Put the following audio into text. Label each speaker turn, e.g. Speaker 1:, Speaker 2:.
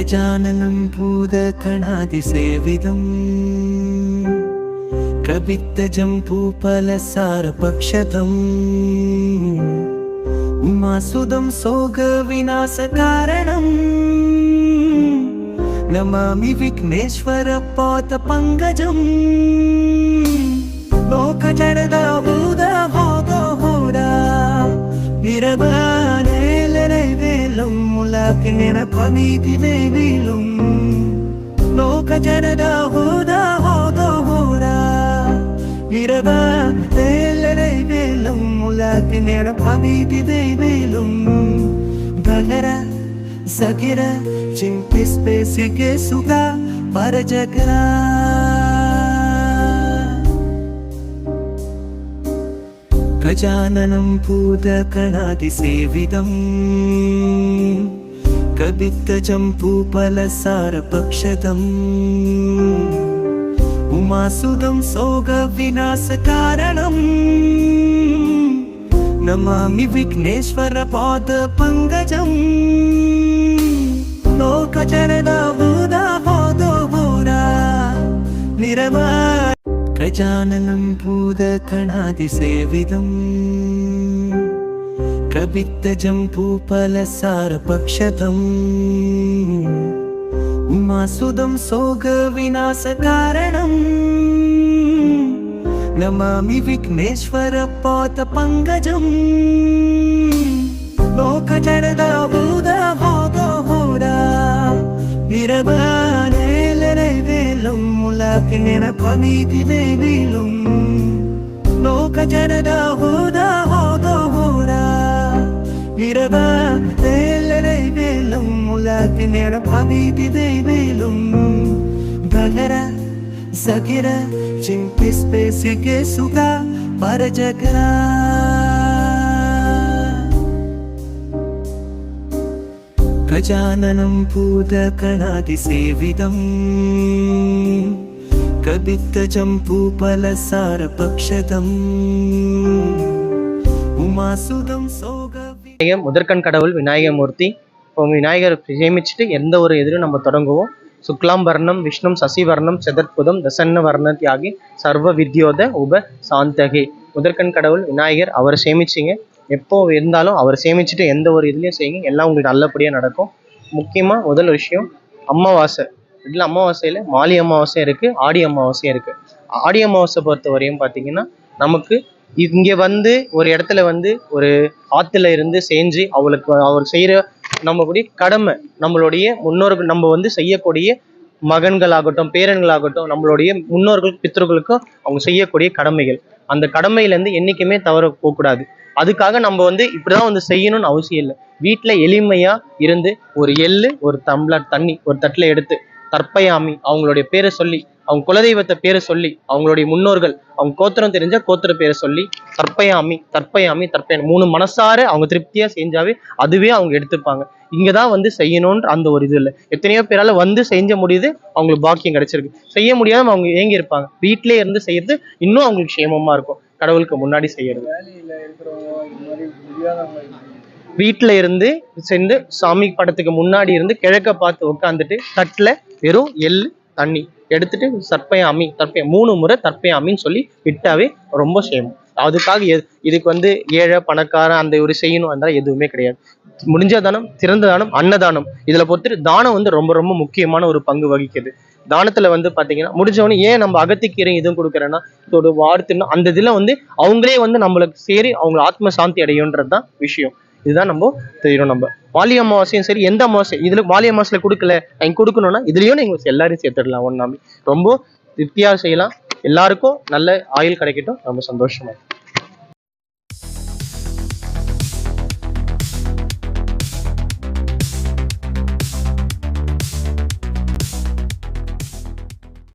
Speaker 1: गजाननं भूतकणादिसेविदम् कवित्तजं भूपलसारपक्षतम् उमासुदं सोगविनाशकारणम् नमामि विघ्नेश्वरपादपङ्कजम् लोकजनदा ಕೇರ ಪನೀತಿದೆ ನೀಲು ಲೋಕ ಜನದ ಹೋದ ಹೋದ ಹೋರ ಇರಬ ಎಲ್ಲರೈ ಮೇಲು ಮುಲಾಕಿ ನೇರ ಪನೀತಿದೆ ಮೇಲು ಗಗರ ಸಗಿರ ಚಿಂತಿಸ್ಬೇಸಿಗೆ ಸುಗ ಪರಜಗರ गजाननं भूतकणादिसेवितम् कवित्तजम्पूपलसारपक्षतम् उमासुदं सोगविनाशकारणम् नमामि विघ्नेश्वरपादपङ्कजम् लोकजनदा भूदा बोधो भूदा निरमा गजाननं कवित्तजं भूपलसारपक्षतम् मासुदं सोगविनाशकारणम् नमामि विघ्नेश्वरपातपङ्कजम् लोकजनदा भूदा भोगो भूडा निरबानेलनै वेलं मुलाकि निरपनीति देवीलं लोकजनदा भूदा இரவா வேலனை வேலும் உலாத்தி நேரம் அமைதிதை வேலும் பகர சகிர சிம்பிஸ் பேசிக்கே சுகா பரஜகரா गजाननं भूतकणादिसेवितम् कवित्तजं पूपलसारपक्षतम् उमासुदं सोग
Speaker 2: விநாயகர் முதற்கண் கடவுள் விநாயகமூர்த்தி. இப்போ விநாயகர் சேமிச்சுட்டு எந்த ஒரு எதிரும் நம்ம தொடங்குவோம். சுக்லாம் வர்ணம் விஷ்ணும் சசிவர்ணம் சதற்புதம் தசன்ன வர்ண தியாகி சர்வ வித்யோத உப சாந்தகி. முதற்கண் கடவுள் விநாயகர் அவர் சேமிச்சிங்க. எப்போ இருந்தாலும் அவர் சேமிச்சுட்டு எந்த ஒரு இதுலையும் செய்யுங்க. எல்லாம் உங்களுக்கு நல்லபடியாக நடக்கும். முக்கியமாக முதல் விஷயம் அமாவாசை. இதில் அமாவாசையில் மாலி அமாவாசை இருக்குது ஆடி அமாவாசையும் இருக்குது ஆடி அமாவாசை பொறுத்த வரையும் பார்த்தீங்கன்னா நமக்கு இங்கே வந்து ஒரு இடத்துல வந்து ஒரு ஆற்றுல இருந்து செஞ்சு அவளுக்கு அவர் செய்கிற நம்மளுடைய கடமை நம்மளுடைய முன்னோர்கள் நம்ம வந்து செய்யக்கூடிய மகன்களாகட்டும் பேரன்களாகட்டும் நம்மளுடைய முன்னோர்கள் பித்தர்களுக்கும் அவங்க செய்யக்கூடிய கடமைகள். அந்த கடமையிலேருந்து என்றைக்குமே தவற போகக்கூடாது. அதுக்காக நம்ம வந்து இப்படிதான் வந்து செய்யணும்னு அவசியம் இல்லை. வீட்டில் எளிமையா இருந்து ஒரு எள்ளு ஒரு தம்ளர் தண்ணி ஒரு தட்டில் எடுத்து தற்பயாமி அவங்களுடைய பேரை சொல்லி அவங்க குலதெய்வத்தை பேரை சொல்லி அவங்களுடைய முன்னோர்கள் அவங்க கோத்திரம் தெரிஞ்ச கோத்திர பேரை சொல்லி தற்பயாமி தற்பயாமி தற்பயாமி மூணு மனசார அவங்க திருப்தியா செஞ்சாவே அதுவே அவங்க எடுத்துப்பாங்க. இங்கதான் வந்து செய்யணும்ன்ற அந்த ஒரு இது இல்லை. எத்தனையோ பேரால வந்து செஞ்ச முடியுது அவங்களுக்கு பாக்கியம் கிடைச்சிருக்கு. செய்ய முடியாம அவங்க ஏங்கி இருப்பாங்க வீட்டிலே இருந்து செய்யறது இன்னும் அவங்களுக்கு க்ஷேமமா இருக்கும். கடவுளுக்கு முன்னாடி செய்யறது. வீட்டில் இருந்து சென்று சாமி படத்துக்கு முன்னாடி இருந்து கிழக்க பார்த்து உட்காந்துட்டு தட்டில் வெறும் எள்ளு தண்ணி. எடுத்துட்டு தர்பையாமி தற்பயம் மூணு முறை தற்பயாமின்னு சொல்லி விட்டாவே ரொம்ப சேமம் அதுக்காக இதுக்கு வந்து ஏழை பணக்காரன் அந்த ஒரு செய்யணும் அந்த எதுவுமே கிடையாது. முடிஞ்ச தானம் திறந்த தானம் அன்னதானம் இதுல பொறுத்துட்டு தானம் வந்து ரொம்ப ரொம்ப முக்கியமான ஒரு பங்கு வகிக்குது. தானத்துல வந்து பாத்தீங்கன்னா முடிஞ்சவொடனே ஏன் நம்ம அகத்திக்கீரை இதுவும் கொடுக்குறேன்னா இதோட வார்த்தைன்னா அந்த இதுல வந்து அவங்களே வந்து நம்மளுக்கு சேரி அவங்க ஆத்ம சாந்தி அடையுன்றது தான் விஷயம். இதுதான் நம்ம தெரியும் நம்ம. வாலி அமாவாசையும் சரி எந்த அமாவாசை இதுல வாலி அமாவாசையில கொடுக்கல நீங்க கொடுக்கணும்னா இதுலயும் நீங்க எல்லாரையும் சேர்த்துடலாம் ஒன்னாமி ரொம்ப திருப்தியா செய்யலாம். எல்லாருக்கும் நல்ல ஆயுள் கிடைக்கட்டும். ரொம்ப சந்தோஷமா